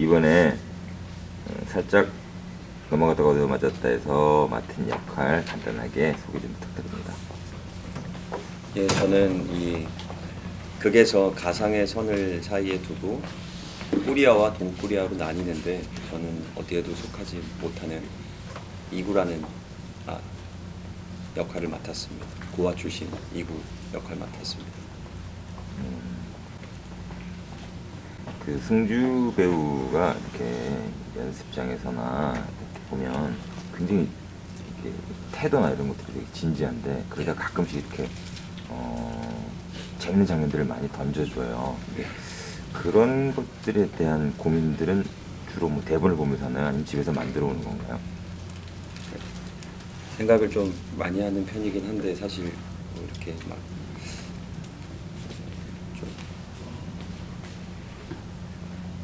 이번에 어, 살짝 넘어가다가 얻어 맞았다 해서 맡은 역할 간단하게 소개 좀 부탁드립니다. 예, 저는 이 극에서 가상의 선을 사이에 두고 코리아와 동코리아로 나뉘는데 저는 어디에도 속하지 못하는 이구라는 아, 역할을 맡았습니다. 고아 출신 이구 역할 맡았습니다. 그 승주 배우가 이렇게 연습장에서나 이렇게 보면 굉장히 이렇게 태도나 이런 것들이 되게 진지한데 그러다 가끔씩 이렇게 어, 재밌는 장면들을 많이 던져줘요. 예. 그런 것들에 대한 고민들은 주로 뭐 대본을 보면서 하나요? 아니면 집에서 만들어 오는 건가요? 생각을 좀 많이 하는 편이긴 한데 사실 뭐 이렇게 막 좀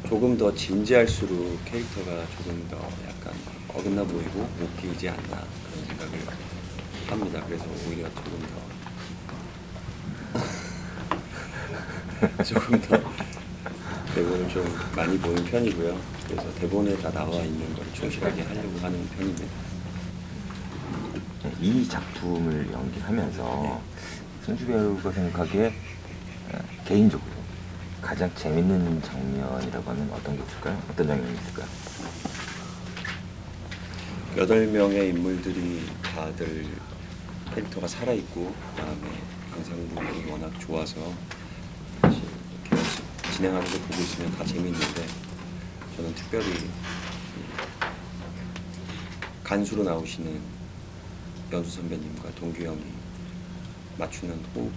조금 더 진지할수록 캐릭터가 조금 더 약간 어긋나 보이고 웃기지 않나 그런 생각을 합니다. 그래서 오히려 조금 더 조금 더 대본을 좀 많이 보는 편이고요. 그래서 대본에 다 나와 있는 걸 충실하게 하려고 하는 편입니다. 네, 이 작품을 연기하면서 승주 배우가 생각하기에 어, 개인적으로 가장 재밌는 장면이라고 하면 어떤 게 있을까요? 어떤 장면이 있을까요? 여덟 명의 인물들이 다들 캐릭터가 살아 있고 그다음에 영상분이 워낙 좋아서 이렇게 진행하는 거 보고 있으면 다 재밌는데 저는 특별히 이 간수로 나오시는 연수 선배님과 동규 형이 맞추는 호흡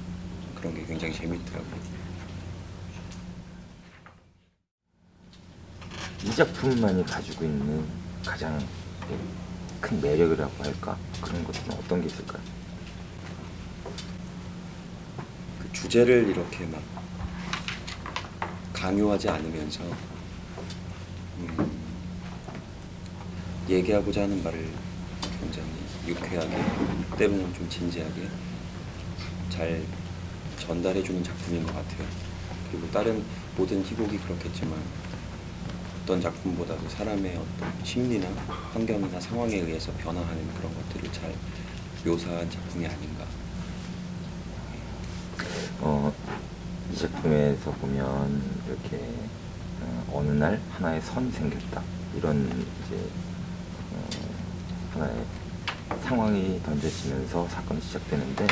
그런 게 굉장히 재밌더라고요. 이 작품만이 가지고 있는 가장 큰 매력이라고 할까? 그런 것들은 어떤 게 있을까요? 그 주제를 이렇게 막 강요하지 않으면서 음, 얘기하고자 하는 말을 굉장히 유쾌하게 때로는 좀 진지하게 잘 전달해주는 작품인 것 같아요. 그리고 다른 모든 희곡이 그렇겠지만 어떤 작품보다도 사람의 어떤 심리나 환경이나 상황에 의해서 변화하는 그런 것들을 잘 묘사한 작품이 아닌가. 어, 이 작품에서 보면 이렇게 어, 어느 날 하나의 선이 생겼다. 이런 이제 어, 하나의 상황이 던져지면서 사건이 시작되는데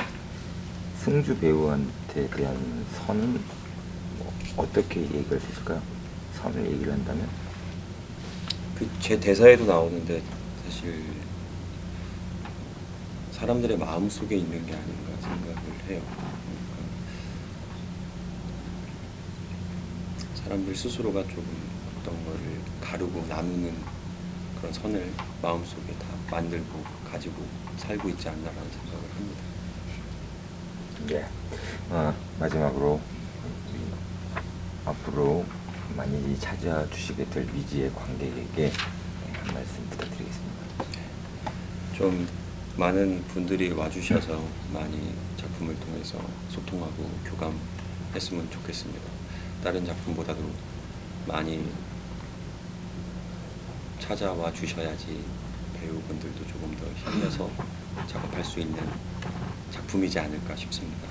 승주 배우한테 대한 선은 뭐 어떻게 얘기할 수 있을까요? 선을 얘기를 한다면 그 제 대사에도 나오는데 사실 사람들의 마음 속에 있는 게 아닌가 생각을 해요. 그러니까 사람들 스스로가 조금 어떤 거를 가르고 나누는 그런 선을 마음 속에 다 만들고 가지고 살고 있지 않나라는 생각을 합니다. 예. 어, 마지막으로 앞으로 많이 찾아와 주시게 될 미지의 관객에게 한 말씀 부탁드리겠습니다. 좀 많은 분들이 와주셔서 많이 작품을 통해서 소통하고 교감했으면 좋겠습니다. 다른 작품보다도 많이 찾아와 주셔야지 배우분들도 조금 더 힘내서 작업할 수 있는 작품이지 않을까 싶습니다.